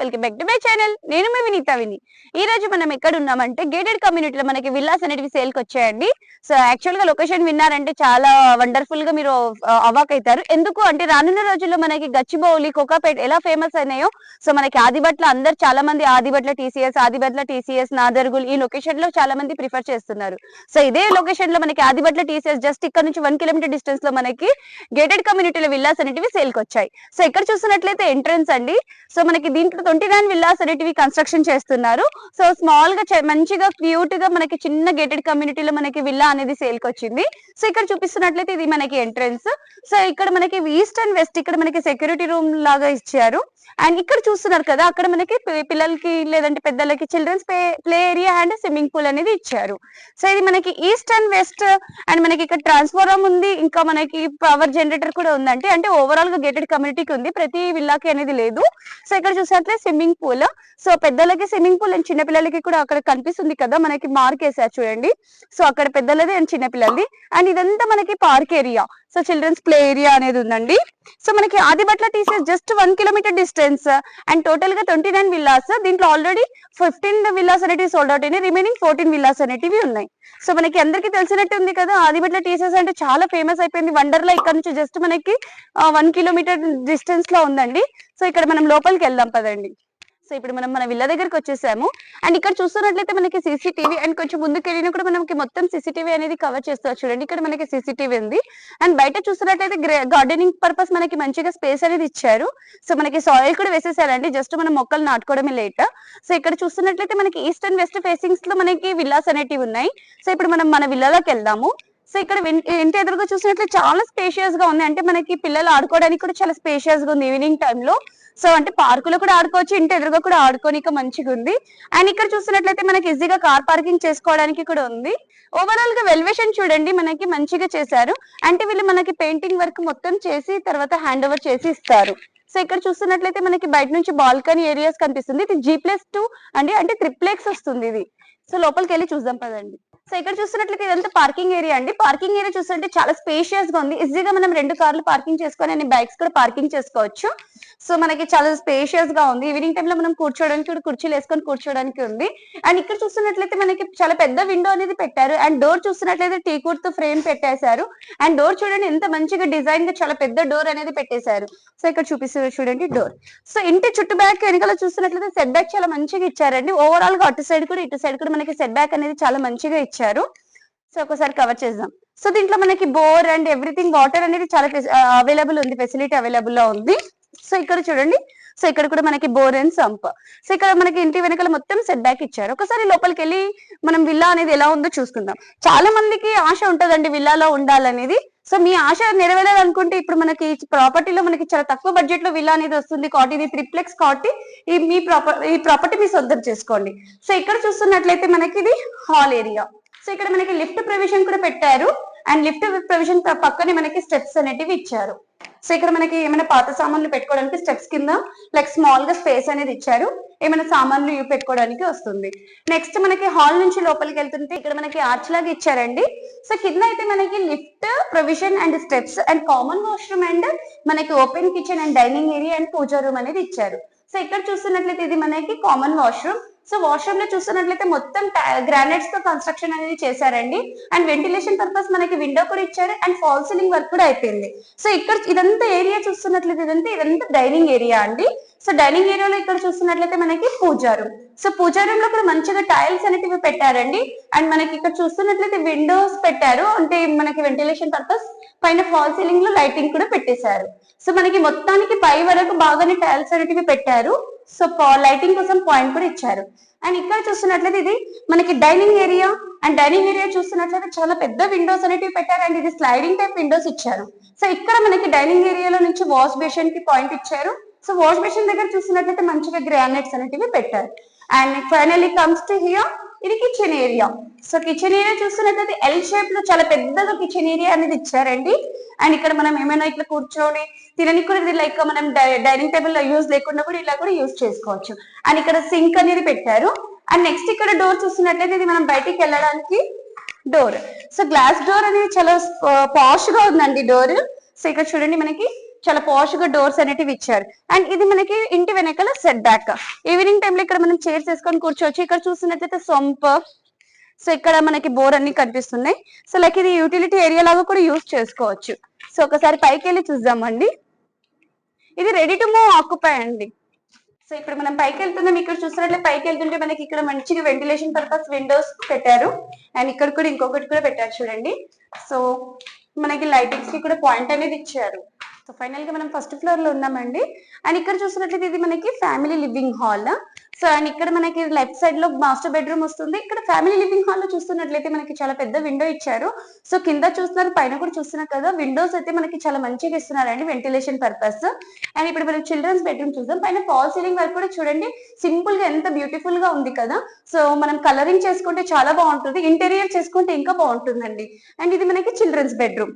Welcome back to my channel. నేను మీ వినీత విని. ఈ రోజు మనం ఎక్కడ ఉన్నామంటే గేటెడ్ కమ్యూనిటీలో మనకి విల్లాస్ అనేటివి సేల్కి వచ్చాయండి. సో యాక్చువల్గా లొకేషన్ విన్నారంటే చాలా వండర్ఫుల్గా మీరు అవాక్ అవుతారు ఎందుకు అంటే రానున్న రోజుల్లో మనకి గచ్చిబౌలి కోకాపేట ఎలా ఫేమస్ అయినాయో సో మనకి ఆదిబట్ల అందరు చాలా మంది ఆదిబట్ల టీసీఎస్ ఆదిబట్ల టీసీఎస్ నాదర్గుల్ ఈ లొకేషన్లో చాలా మంది ప్రిఫర్ చేస్తున్నారు. సో ఇదే లొకేషన్లో మనకి ఆదిబట్ల టీసీఎస్ జస్ట్ ఇక్కడ నుంచి వన్ కిలోమీటర్ డిస్టెన్స్లో మనకి గేటెడ్ కమ్యూనిటీలో విల్లాస్ అనేటివి సేల్కి వచ్చాయి. సో ఇక్కడ చూస్తున్నట్లయితే ఎంట్రన్స్ అండి. సో మనకి దీంట్లో ట్వంటీ నైన్ విల్లాస్ అనేటివి కన్స్ట్రక్షన్ చేస్తున్నారు. సో స్మాల్గా మంచిగా క్యూట్గా మనకి చిన్న గేటెడ్ కమ్యూనిటీలో మనకి విల్లా అనేది సేల్కి వచ్చింది. సో ఇక్కడ చూపిస్తున్నట్లయితే ఇది మనకి ఎంట్రన్స్ సో ఇక్కడ మనకి ఈస్ట్ అండ్ వెస్ట్ ఇక్కడ మనకి సెక్యూరిటీ రూమ్ లాగా ఇచ్చారు. అండ్ ఇక్కడ చూస్తున్నారు కదా అక్కడ మనకి పిల్లలకి లేదంటే పెద్దలకి children's play area and swimming pool అనేది ఇచ్చారు. సో ఇది మనకి ఈస్ట్ అండ్ వెస్ట్ అండ్ మనకి ఇక్కడ ట్రాన్స్ఫార్మర్ ఉంది ఇంకా మనకి పవర్ జనరేటర్ కూడా ఉందంటే అంటే ఓవరాల్గా గేటెడ్ కమ్యూనిటీకి ఉంది ప్రతి విల్లాకి అనేది లేదు. సో ఇక్కడ చూసినట్లే స్విమ్మింగ్ పూల్ సో పెద్దలకి స్విమ్మింగ్ పూల్ అండ్ చిన్నపిల్లలకి కూడా అక్కడ కనిపిస్తుంది కదా మనకి మార్క్ వేసారు చూడండి. సో అక్కడ పెద్దలది అండ్ చిన్నపిల్లలది. అండ్ ఇదంతా మనకి park area so children's play area అనేది ఉందండి. సో మనకి Adibatla TCS just one kilometre distance and టోటల్గా ట్వంటీ నైన్ విల్లాస్ దీంట్లో ఆల్రెడీ ఫిఫ్టీన్ విల్లాస్ అనేటివి సోల్డ్ అవుట్ అయినాయి. రిమైనింగ్ ఫోర్టీన్ విల్లాస్ అనేటివి ఉన్నాయి. సో మనకి అందరికీ తెలిసినట్టు ఉంది కదా ఆదిబట్ల టీసెస్ అంటే చాలా ఫేమస్ అయిపోయింది. వండర్లా ఇక్కడ నుంచి జస్ట్ మనకి వన్ కిలోమీటర్ డిస్టెన్స్లో ఉందండి. సో ఇక్కడ మనం లోపలికి వెళ్దాం పదండి. సో ఇప్పుడు మనం మన విల్ల దగ్గరకు వచ్చేసాము. అండ్ ఇక్కడ చూస్తున్నట్లయితే మనకి సీసీటీవీ అండ్ కొంచెం ముందుకు వెళ్ళినా కూడా మనకి మొత్తం సీసీటీవీ అనేది కవర్ చేస్తారు చూడండి. ఇక్కడ మనకి సీసీటీవీ ఉంది. అండ్ బయట చూస్తున్నట్లయితే గార్డెనింగ్ పర్పస్ మనకి మంచిగా స్పేస్ అనేది ఇచ్చారు. సో మనకి సాయిల్ కూడా వేసేసారండి. జస్ట్ మనం మొక్కలు నాటుకోవడమే లేట్. సో ఇక్కడ చూస్తున్నట్లయితే మనకి ఈస్ట్ అండ్ వెస్ట్ ఫేసింగ్స్లో మనకి విల్లాస్ అనేటివి ఉన్నాయి. సో ఇప్పుడు మనం మన విల్లాలోకి వెళ్దాము. సో ఇక్కడ ఇంటి ఎదురుగా చూసినట్లయితే చాలా స్పేషియస్గా ఉంది అంటే మనకి పిల్లలు ఆడుకోవడానికి కూడా చాలా స్పేషియస్గా ఉంది ఈవినింగ్ టైంలో సో అంటే పార్కులో కూడా ఆడుకోవచ్చు ఇంటి ఎదురుగా కూడా ఆడుకోనిక మంచిగా ఉంది. అండ్ ఇక్కడ చూసినట్లయితే మనకి ఈజీగా కార్ పార్కింగ్ చేసుకోవడానికి కూడా ఉంది. ఓవరాల్గా వెల్వేషన్ చూడండి మనకి మంచిగా చేశారు. అంటే వీళ్ళు మనకి పెయింటింగ్ వర్క్ మొత్తం చేసి తర్వాత హ్యాండ్ ఓవర్ చేసి ఇస్తారు. సో ఇక్కడ చూస్తున్నట్లయితే మనకి బయట నుంచి బాల్కనీ ఏరియాస్ కనిపిస్తుంది. ఇది జీ ప్లస్ టూ అంటే అంటే త్రిప్లెక్స్ వస్తుంది ఇది. సో లోపలికి వెళ్ళి చూద్దాం పదండి. సో ఇక్కడ చూస్తున్నట్లయితే ఇదంతా పార్కింగ్ ఏరియా అండి. పార్కింగ్ ఏరియా చూస్తుంటే చాలా స్పేషియస్గా ఉంది. ఈజీగా మనం రెండు కార్లు పార్కింగ్ చేసుకొని అన్ని బైక్స్ కూడా పార్కింగ్ చేసుకోవచ్చు. సో మనకి చాలా స్పేషియస్గా ఉంది. ఈవినింగ్ టైంలో మనం కూర్చోడానికి కూడా కుర్చీలు వేసుకొని కూర్చోడానికి ఉంది. అండ్ ఇక్కడ చూస్తున్నట్లయితే మనకి చాలా పెద్ద విండో అనేది పెట్టారు. అండ్ డోర్ చూస్తున్నట్లయితే టీ తో ఫ్రేమ్ పెట్టేశారు. అండ్ డోర్ చూడండి ఎంత మంచిగా డిజైన్గా చాలా పెద్ద డోర్ అనేది పెట్టేశారు. సో ఇక్కడ చూపిస్తారు చూడండి డోర్ సో ఇంటి చుట్టూ బ్యాక్ వెనకాల చూస్తున్నట్లయితే సెట్ బ్యాక్ చాలా మంచిగా ఇచ్చారండి. ఓవరాల్గా అటు సైడ్ కూడా ఇటు సైడ్ కూడా మనకి సెట్ బ్యాక్ అనేది చాలా మంచిగా ఇచ్చారు ఇచ్చారు. సో ఒకసారి కవర్ చేద్దాం. సో దీంట్లో మనకి బోర్ అండ్ ఎవ్రీథింగ్ వాటర్ అనేది చాలా అవైలబుల్ ఉంది. ఫెసిలిటీ అవైలబుల్లో ఉంది. సో ఇక్కడ చూడండి. సో ఇక్కడ కూడా మనకి బోర్ అండ్ సంప్. సో ఇక్కడ మనకి ఇంటి వెనకాల మొత్తం సెట్ బ్యాక్ ఇచ్చారు. ఒకసారి లోపలికి వెళ్ళి మనం విల్లా అనేది ఎలా ఉందో చూసుకుందాం. చాలా మందికి ఆశ ఉంటదండి విల్లాలో ఉండాలనేది. సో మీ ఆశ నెరవేరాలనుకుంటే ఇప్పుడు మనకి ప్రాపర్టీలో మనకి చాలా తక్కువ బడ్జెట్లో విల్లా అనేది వస్తుంది కాబట్టి ఇది ట్రిప్లెక్స్ కాబట్టి ఈ మీ ప్రాపర్ ఈ ప్రాపర్టీ మీ సొంతం చేసుకోండి. సో ఇక్కడ చూస్తున్నట్లయితే మనకి ఇది హాల్ ఏరియా సో ఇక్కడ మనకి లిఫ్ట్ ప్రొవిజన్ కూడా పెట్టారు. అండ్ లిఫ్ట్ ప్రొవిజన్ పక్కనే మనకి స్టెప్స్ అనేటివి ఇచ్చారు. సో ఇక్కడ మనకి ఏమైనా పాత సామాన్లు పెట్టుకోవడానికి స్టెప్స్ కింద లైక్ స్మాల్గా స్పేస్ అనేది ఇచ్చారు. ఏమైనా సామాన్లు పెట్టుకోవడానికి వస్తుంది. నెక్స్ట్ మనకి హాల్ నుంచి లోపలికి వెళ్తుంటే ఇక్కడ మనకి ఆర్చ్ లాగా ఇచ్చారండి. సో కింద అయితే మనకి lift provision and steps and common washroom and మనకి open kitchen and dining area and puja room అనేది ఇచ్చారు. సో ఇక్కడ చూస్తున్నట్లయితే ఇది మనకి కామన్ వాష్రూమ్ సో వాష్రూమ్లో చూస్తున్నట్లయితే మొత్తం గ్రానైట్స్తో కన్స్ట్రక్షన్ అనేది చేశారండి. అండ్ వెంటిలేషన్ పర్పస్ మనకి విండో కూడా ఇచ్చారు. అండ్ ఫాల్ సీలింగ్ వర్క్ కూడా అయిపోయింది. సో ఇక్కడ ఇదంతా ఏరియా చూస్తున్నట్లయితే ఇదంతా ఇదంతా డైనింగ్ ఏరియా అండి. సో డైనింగ్ ఏరియాలో ఇక్కడ చూస్తున్నట్లయితే మనకి పూజా రూమ్ సో పూజా రూమ్లో కూడా మంచిగా టైల్స్ అనేటివి పెట్టారండి. అండ్ మనకి ఇక్కడ చూస్తున్నట్లయితే విండోస్ పెట్టారు. అంటే మనకి వెంటిలేషన్ పర్పస్ పైన ఫాల్ సీలింగ్లో లైటింగ్ కూడా పెట్టేశారు. సో మనకి మొత్తానికి పై వరకు బాగానే టైల్స్ అనేటివి పెట్టారు. సో లైటింగ్ కోసం పాయింట్ కూడా ఇచ్చారు. అండ్ ఇక్కడ చూస్తున్నట్లయితే ఇది మనకి dining area and dining area చూస్తున్నట్లయితే చాలా పెద్ద విండోస్ అనేటివి పెట్టారు. అండ్ ఇది స్లైడింగ్ టైప్ విండోస్ ఇచ్చారు. సో ఇక్కడ మనకి డైనింగ్ ఏరియాలో నుంచి వాష్ బేషన్కి పాయింట్ ఇచ్చారు. సో వాష్ బేషన్ దగ్గర చూస్తున్నట్లయితే మంచిగా గ్రానైట్స్ అనేటివి పెట్టారు. And finally comes to here ఇది kitchen area so kitchen area చూస్తున్నట్లయితే ఎల్ షేప్లో చాలా పెద్దగా కిచెన్ ఏరియా అనేది ఇచ్చారండి. అండ్ ఇక్కడ మనం ఏమైనా ఇట్లా కూర్చొని తినడానికి కూడా ఇది లైక్ మనం డైనింగ్ టేబుల్లో యూజ్ లేకుండా కూడా ఇలా కూడా యూజ్ చేసుకోవచ్చు. అండ్ ఇక్కడ సింక్ అనేది పెట్టారు. అండ్ నెక్స్ట్ ఇక్కడ డోర్ చూస్తున్నట్లయితే ఇది మనం బయటికి వెళ్ళడానికి డోర్ సో గ్లాస్ డోర్ అనేది చాలా uh, పాష్గా ఉందండి డోర్ సో ఇక్కడ చూడండి మనకి చాలా పాష్గా డోర్స్ అనేటివి ఇచ్చారు. అండ్ ఇది మనకి ఇంటి వెనకాల సెట్ బ్యాక్ ఈవినింగ్ టైంలో ఇక్కడ మనం చైర్స్ వేసుకొని కూర్చోవచ్చు. ఇక్కడ చూస్తున్నట్లయితే సొంప. సో ఇక్కడ మనకి బోర్ అన్ని కనిపిస్తున్నాయి. సో లైక్ ఇది యూటిలిటీ ఏరియా లాగా కూడా యూజ్ చేసుకోవచ్చు. సో ఒకసారి పైకి వెళ్ళి చూద్దామండి. ఇది రెడీ టు మూవ్ ఆక్యుపై అండి. సో ఇప్పుడు మనం పైకి వెళ్తున్నాం. ఇక్కడ చూసినట్లే పైకి వెళ్తుంటే మనకి ఇక్కడ మంచిగా వెంటిలేషన్ పర్పస్ విండోస్ పెట్టారు. అండ్ ఇక్కడ కూడా ఇంకొకటి కూడా పెట్టారు చూడండి. సో మనకి లైటింగ్స్కి కూడా పాయింట్ అనేది ఇచ్చారు. సో ఫైనల్గా మనం ఫస్ట్ ఫ్లోర్లో ఉన్నామండి. అండ్ ఇక్కడ చూసినట్లయితే ఇది మనకి family living hall so and ఇక్కడ మనకి లెఫ్ట్ సైడ్లో మాస్టర్ బెడ్రూమ్ వస్తుంది. ఇక్కడ ఫ్యామిలీ లివింగ్ హాల్లో చూస్తున్నట్లయితే మనకి చాలా పెద్ద విండో ఇచ్చారు. సో కింద చూస్తున్నారు పైన కూడా చూస్తున్నారు కదా. విండోస్ అయితే మనకి చాలా మంచిగా ఇస్తున్నారండి వెంటిలేషన్ పర్పస్ అండ్ ఇప్పుడు మనం చిల్డ్రన్స్ బెడ్రూమ్ చూద్దాం. పైన ఫాల్ సీలింగ్ వరకు కూడా చూడండి. సింపుల్గా ఎంత బ్యూటిఫుల్గా ఉంది కదా. సో మనం కలరింగ్ చేసుకుంటే చాలా బాగుంటుంది. ఇంటీరియర్ చేసుకుంటే ఇంకా బాగుంటుందండి. అండ్ ఇది మనకి children's bedroom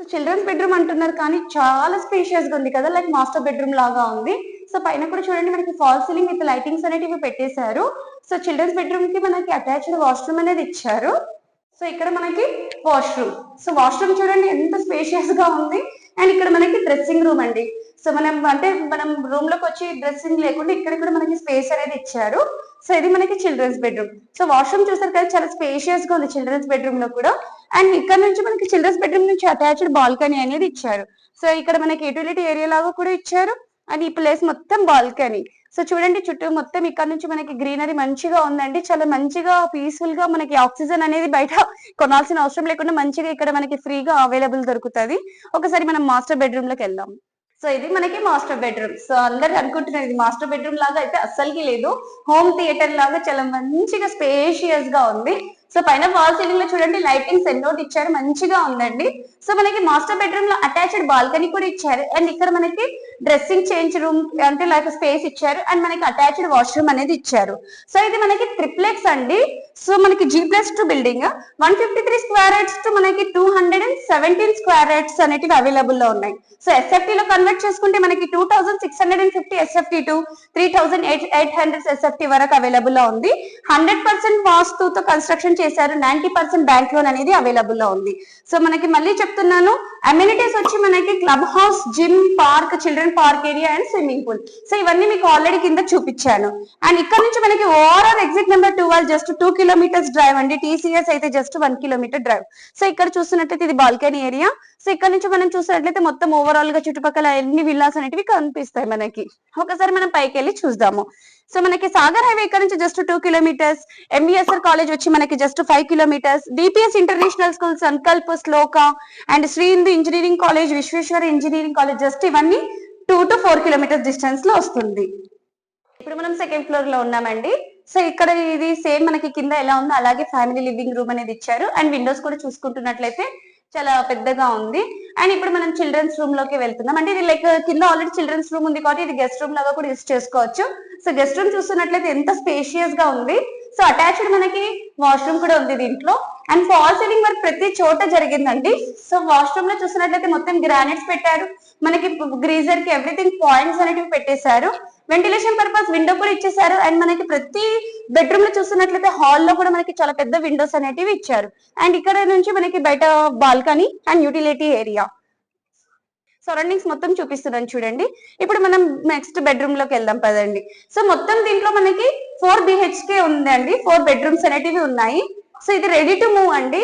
so children's bedroom అంటున్నారు కానీ చాలా స్పేషియస్గా ఉంది కదా లైక్ మాస్టర్ బెడ్రూమ్ లాగా ఉంది. సో పైన కూడా చూడండి మనకి ఫాల్ సీలింగ్ విత్ లైటింగ్స్ అనేటివి పెట్టేశారు. సో చిల్డ్రన్స్ బెడ్రూమ్కి మనకి అటాచ్డ్ వాష్రూమ్ అనేది ఇచ్చారు. సో ఇక్కడ మనకి వాష్రూమ్ సో వాష్రూమ్ చూడండి ఎంత స్పేషియస్గా ఉంది. అండ్ ఇక్కడ మనకి డ్రెస్సింగ్ రూమ్ అండి. సో మనం అంటే మనం రూమ్లోకి వచ్చి డ్రెస్సింగ్ లేకుండా ఇక్కడ కూడా మనకి స్పేస్ అనేది ఇచ్చారు. సో ఇది మనకి చిల్డ్రన్స్ బెడ్రూమ్ సో వాష్రూమ్ చూసారు కదా చాలా స్పేషియస్గా ఉంది చిల్డ్రన్స్ బెడ్రూమ్లో కూడా. అండ్ ఇక్కడ నుంచి మనకి చిల్డ్రన్స్ బెడ్రూమ్ నుంచి అటాచ్డ్ బాల్కనీ అనేది ఇచ్చారు. సో ఇక్కడ మనకి యూటిలిటీ ఏరియా లాగా కూడా ఇచ్చారు. అండ్ ఈ ప్లేస్ మొత్తం బాల్కనీ సో చూడండి చుట్టూ మొత్తం ఇక్కడ నుంచి మనకి గ్రీనరీ మంచిగా ఉందండి. చాలా మంచిగా పీస్ఫుల్గా మనకి ఆక్సిజన్ అనేది బయట కొనాల్సిన అవసరం లేకుండా మంచిగా ఇక్కడ మనకి ఫ్రీగా అవైలబుల్ దొరుకుతుంది. ఒకసారి మనం మాస్టర్ బెడ్రూమ్లోకి వెళ్దాం. సో ఇది మనకి మాస్టర్ బెడ్రూమ్. సో అందరు అనుకుంటున్నారు ఇది మాస్టర్ బెడ్రూమ్ లాగా అయితే అస్సలకి లేదు. హోమ్ థియేటర్ లాగా చాలా మంచిగా స్పేషియస్గా ఉంది. సో పైన వాల్ సీలింగ్లో చూడండి లైటింగ్స్ ఎన్నోటి ఇచ్చారు మంచిగా ఉందండి. సో మనకి మాస్టర్ బెడ్రూమ్లో అటాచ్డ్ బాల్కనీ కూడా ఇచ్చారు. అండ్ ఇక్కడ మనకి డ్రెస్సింగ్ చేంజ్ రూమ్ అంటే లైక్ స్పేస్ ఇచ్చారు అండ్ మనకి అటాచ్డ్ వాష్రూమ్ అనేది ఇచ్చారు. సో ఇది మనకి ట్రిప్లెక్స్ అండి. సో మనకి G plus two building one fifty three square yards to మనకి two hundred and seventeen square yards అనేటివి అవైలబుల్లో ఉన్నాయి. సో ఎస్ఎఫ్టీ లో కన్వర్ట్ చేసుకుంటే మనకి two thousand six hundred and fifty SFT to three thousand eight eight hundred SFT వరకు అవైలబుల్లో ఉంది. హండ్రెడ్ పర్సెంట్ వాస్తుతో కన్స్ట్రక్షన్ చేశారు. నైన్టీ పర్సెంట్ బ్యాంక్ లోన్ అనేది అవైలబుల్లో ఉంది. సో మనకి మళ్ళీ చెప్తున్నాను అమ్యూనిటీస్ వచ్చి మనకి club house gym park children park area and swimming pool so ఇవన్నీ మీకు ఆల్రెడీ కింద చూపించాను. అండ్ ఇక్కడ నుంచి మనకి overall exit number twelve just two kilometres drive అండి. టీసీఎస్ అయితే just one kilometre drive so ఇక్కడ చూస్తున్నట్టయితే ఇది బాల్కనీ ఏరియా సో ఇక్కడ నుంచి మనం చూసినట్లయితే మొత్తం ఓవరాల్గా చుట్టుపక్కల ఎన్ని విల్లాస్ అనేటివి కనిపిస్తాయి మనకి. ఒకసారి మనం పైకి వెళ్ళి చూద్దాము. సో మనకి సాగర్ హైవే ఇక్కడ నుంచి just two kilometres MBSR college వచ్చి మనకి just five kilometres DPS international school Sankalp Shloka and Shri Hindu engineering college Vishweshwara engineering college just ఇవన్నీ టూ టు ఫోర్ కిలోమీటర్స్ డిస్టెన్స్లో వస్తుంది. ఇప్పుడు మనం సెకండ్ ఫ్లోర్లో ఉన్నామండి. సో ఇక్కడ ఇది సేమ్ మనకి కింద ఎలా ఉందో అలాగే ఫ్యామిలీ లివింగ్ రూమ్ అనేది ఇచ్చారు. అండ్ విండోస్ కూడా చూసుకుంటున్నట్లయితే చాలా పెద్దగా ఉంది. అండ్ ఇప్పుడు మనం చిల్డ్రన్స్ రూమ్లోకి వెళ్తున్నాం. అంటే ఇది లైక్ కింద ఆల్రెడీ చిల్డ్రన్స్ రూమ్ ఉంది కాబట్టి ఇది గెస్ట్ రూమ్ లాగా కూడా యూస్ చేసుకోవచ్చు. సో గెస్ట్ రూమ్ చూస్తున్నట్లయితే ఎంత స్పేషియస్గా ఉంది. సో అటాచ్డ్ మనకి వాష్రూమ్ కూడా ఉంది దీంట్లో. అండ్ ఫాల్ సీలింగ్ వర్క్ ప్రతి చోట జరిగిందండి. సో వాష్రూమ్లో చూసినట్లయితే మొత్తం గ్రానైట్స్ పెట్టారు. మనకి గ్రీజర్కి ఎవ్రీథింగ్ పాయింట్స్ అనేటివి పెట్టేశారు. వెంటిలేషన్ పర్పస్ విండో కూడా ఇచ్చేసారు అండ్ మనకి ప్రతి బెడ్రూమ్లో చూస్తున్నట్లయితే హాల్లో కూడా మనకి చాలా పెద్ద విండోస్ అనేటివి ఇచ్చారు. అండ్ ఇక్కడ నుంచి మనకి బయట balcony and utility area surroundings మొత్తం చూపిస్తున్నాను చూడండి. ఇప్పుడు మనం నెక్స్ట్ బెడ్రూమ్లోకి వెళ్దాం పదండి. సో మొత్తం దీంట్లో మనకి ఫోర్ బిహెచ్కే ఉందండి. ఫోర్ బెడ్రూమ్స్ అనేటివి ఉన్నాయి. సో ఇది రెడీ టు మూవ్ అండి.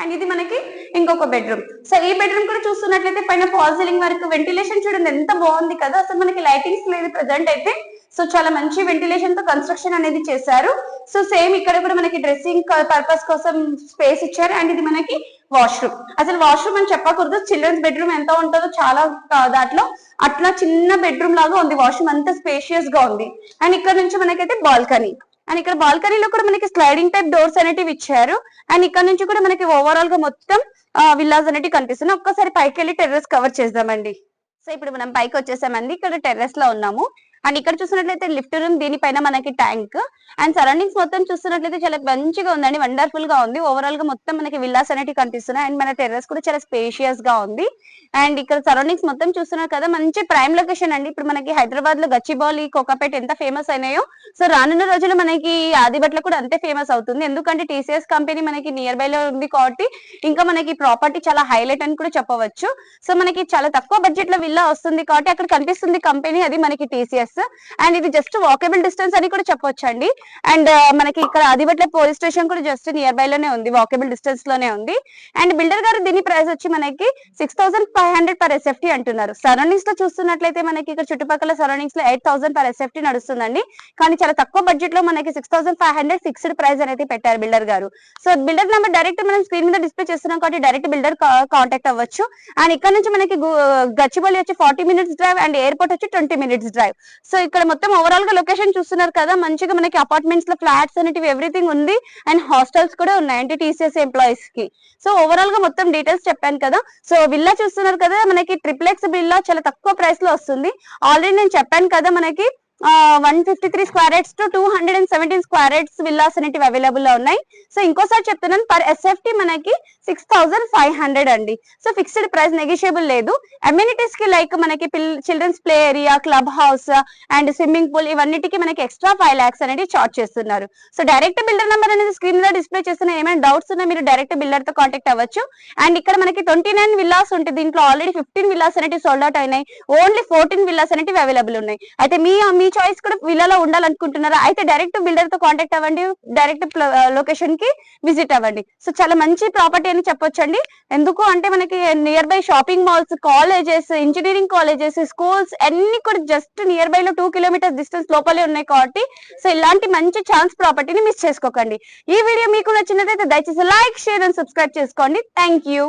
అండ్ ఇది మనకి ఇంకొక బెడ్రూమ్ సో ఈ బెడ్రూమ్ కూడా చూస్తున్నట్లయితే పైన ఫాల్ సీలింగ్ వరకు వెంటిలేషన్ చూడండి ఎంత బాగుంది కదా. అసలు మనకి లైటింగ్స్ లేదు ప్రజెంట్ అయితే సో చాలా మంచి వెంటిలేషన్తో కన్స్ట్రక్షన్ అనేది చేశారు. సో సేమ్ ఇక్కడ కూడా మనకి డ్రెస్సింగ్ పర్పస్ కోసం స్పేస్ ఇచ్చారు. అండ్ ఇది మనకి వాష్రూమ్ అసలు వాష్రూమ్ అని చెప్పకూడదు. చిల్డ్రన్స్ బెడ్రూమ్ ఎంత ఉంటుందో చాలా దాంట్లో అట్లా చిన్న బెడ్రూమ్ లాగా ఉంది. వాష్రూమ్ అంత స్పేషియస్గా ఉంది. అండ్ ఇక్కడ నుంచి మనకైతే బాల్కనీ అండ్ ఇక్కడ బాల్కనీలో కూడా మనకి స్లైడింగ్ టైప్ డోర్స్ అనేటివి ఇచ్చారు. అండ్ ఇక్కడ నుంచి కూడా మనకి ఓవరాల్గా మొత్తం విల్లాస్ అనేటివి కనిపిస్తున్నాయి ఒక్కసారి పైకి వెళ్ళి టెర్రస్ కవర్ చేద్దామండి. సో ఇప్పుడు మనం పైకి వచ్చేసామండి ఇక్కడ టెర్రస్లో ఉన్నాము. అండ్ ఇక్కడ చూసినట్లయితే లిఫ్ట్ రూమ్ దీనిపైన మనకి ట్యాంక్. అండ్ సరౌండింగ్స్ మొత్తం చూస్తున్నట్లయితే చాలా మంచిగా ఉందండి వండర్ఫుల్గా ఉంది. ఓవరాల్గా మొత్తం మనకి విల్లాస్ అనేవి కనిపిస్తున్నాయి. అండ్ మన టెర్రస్ కూడా చాలా స్పేషియస్గా ఉంది. అండ్ ఇక్కడ సరౌండింగ్స్ మొత్తం చూస్తున్నారు కదా మంచి ప్రైమ్ లొకేషన్ అండి. ఇప్పుడు మనకి హైదరాబాద్లో గచ్చిబౌలి కోకాపేట ఎంత ఫేమస్ అయినాయో. సో రానున్న రోజుల్లో మనకి ఆదిబట్ల కూడా అంతే ఫేమస్ అవుతుంది. ఎందుకంటే టీసీఎస్ కంపెనీ మనకి నియర్ బై లో ఉంది కాబట్టి ఇంకా మనకి ప్రాపర్టీ చాలా హైలైట్ అని కూడా చెప్పవచ్చు. సో మనకి చాలా తక్కువ బడ్జెట్లో విల్లా వస్తుంది కాబట్టి అక్కడ కనిపిస్తుంది కంపెనీ అది మనకి టీసీఎస్ అండ్ ఇది జస్ట్ వాకబుల్ డిస్టెన్స్ అని కూడా చెప్పొచ్చు అండి అండ్ uh, మనకి ఇక్కడ ఆదిబట్ల పోలీస్ స్టేషన్ కూడా జస్ట్ నియర్ బై లోనే ఉంది వాకబుల్ డిస్టెన్స్లోనే ఉంది. అండ్ బిల్డర్ గారు దీని ప్రైస్ వచ్చి మనకి six thousand five hundred per SFT అంటున్నారు. సరౌండింగ్స్లో చూస్తున్నట్లయితే మనకి ఇక్కడ చుట్టుపక్కల సరౌండింగ్స్లో ఎయిట్ థౌసండ్ పర్ ఎస్ఎఫ్టీ నడుస్తుందండి. కానీ చాలా తక్కువ బడ్జెట్లో మనకి six thousand five hundred fixed price అనేది పెట్టారు బిల్డర్ గారు. సో బిల్డర్ నెంబర్ డైరెక్ట్ మనం స్క్రీన్ మీద డిస్ప్లే చేస్తున్నాం కాబట్టి డైరెక్ట్ బిల్డర్ కాంటాక్ట్ అవ్వచ్చు. అండ్ ఇక్కడ నుంచి మనకి గచ్చిబౌలి వచ్చి forty minutes drive and airport వచ్చి ట్వంటీ మినిట్స్ డ్రైవ్ సో ఇక్కడ మొత్తం ఓవరాల్గా లొకేషన్ చూస్తున్నారు కదా మంచిగా మనకి అపార్ట్మెంట్స్లో ఫ్లాట్స్ అనేటివి ఎవ్రీథింగ్ ఉంది అండ్ హాస్టల్స్ కూడా ఉన్నాయి అంటే టీసీఎస్ ఎంప్లాయీస్కి. సో ఓవరాల్గా మొత్తం డీటెయిల్స్ చెప్పాను కదా. సో విల్లా చూస్తున్నారు కదా మనకి ట్రిప్లెక్స్ విల్లా చాలా తక్కువ ప్రైస్లో వస్తుంది. ఆల్రెడీ నేను చెప్పాను కదా మనకి one fifty three square heads to two hundred and seventeen square heads villas అనేటివి అవైలబుల్లో ఉన్నాయి. సో ఇంకోసారి చెప్తున్నాను పర్ ఎస్ఎఫ్టీ మనకి సిక్స్ థౌసండ్ ఫైవ్ హండ్రెడ్ అండి. సో ఫిక్స్డ్ ప్రైస్ నెగిషియబుల్ లేదు. అమ్యూనిటీస్కి లైక్ మనకి children's play area club house and swimming pool ఇవన్నిటికి మనకి ఎక్స్ట్రా ఫైవ్ లాక్స్ అనేది చార్జ్ చేస్తున్నారు. సో డైరెక్ట్ బిల్డర్ నెంబర్ అనేది స్క్రీన్ మీద డిస్ప్లే చేస్తున్న ఏమైనా డౌట్స్ ఉన్నా మీరు డైరెక్ట్ బిల్డర్తో కాంటాక్ట్ అవ్వచ్చు. అండ్ ఇక్కడ మనకి ట్వంటీ నైన్ విల్లాస్ ఉంటుంది దీంట్లో ఆల్రెడీ ఫిఫ్టీన్ విల్లాస్ అనేవి సోల్డ్ అవుట్ అయినాయి. ఓన్లీ ఫోర్టీన్ విల్లాస్ అనేవి అవైలబుల్ ఉన్నాయి. అయితే మీ మీ చాయిస్ కూడా విల్లాలో ఉండాలనుకుంటున్నారా? అయితే డైరెక్ట్ బిల్డర్తో కాంటాక్ట్ అవ్వండి డైరెక్ట్ లొకేషన్కి విజిట్ అవ్వండి. సో చాలా మంచి ప్రాపర్టీ అని చెప్పొచ్చండి. ఎందుకు అంటే మనకి nearby shopping malls colleges engineering colleges schools అన్ని కూడా జస్ట్ నియర్ బై లో టూ కిలోమీటర్స్ డిస్టెన్స్ లోపలే ఉన్నాయి కాబట్టి సో ఇలాంటి మంచి ఛాన్స్ ప్రాపర్టీని మిస్ చేసుకోకండి. ఈ వీడియో మీకు నచ్చినట్లయితే దయచేసి లైక్ షేర్ అండ్ సబ్స్క్రైబ్ చేసుకోండి. Thank you